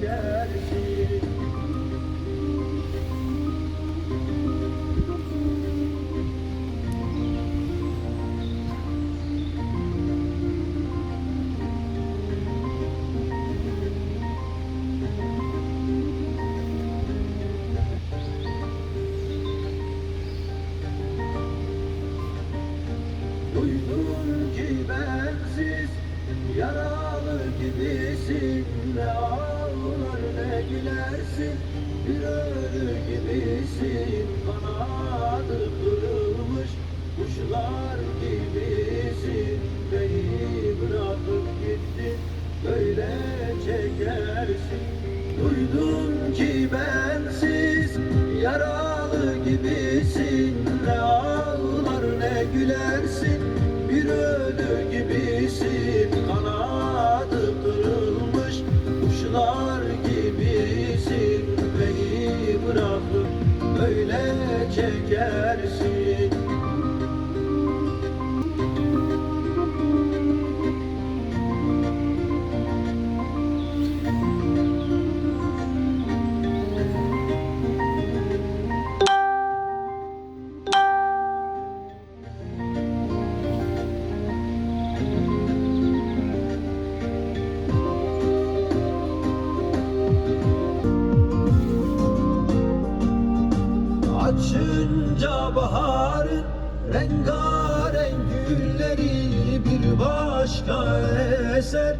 Duydum ki bensiz yaralı gibisin. Ne ne gülersin bir ölü gibisin. Kanadı kırılmış kuşlar gibisin. Beni bırakıp gittin böyle çekersin. Duydum ki bensiz yaralı gibisin. Ne ağlar ne gülersin çekersin Açınca baharın rengarenk gülleri bir başka eser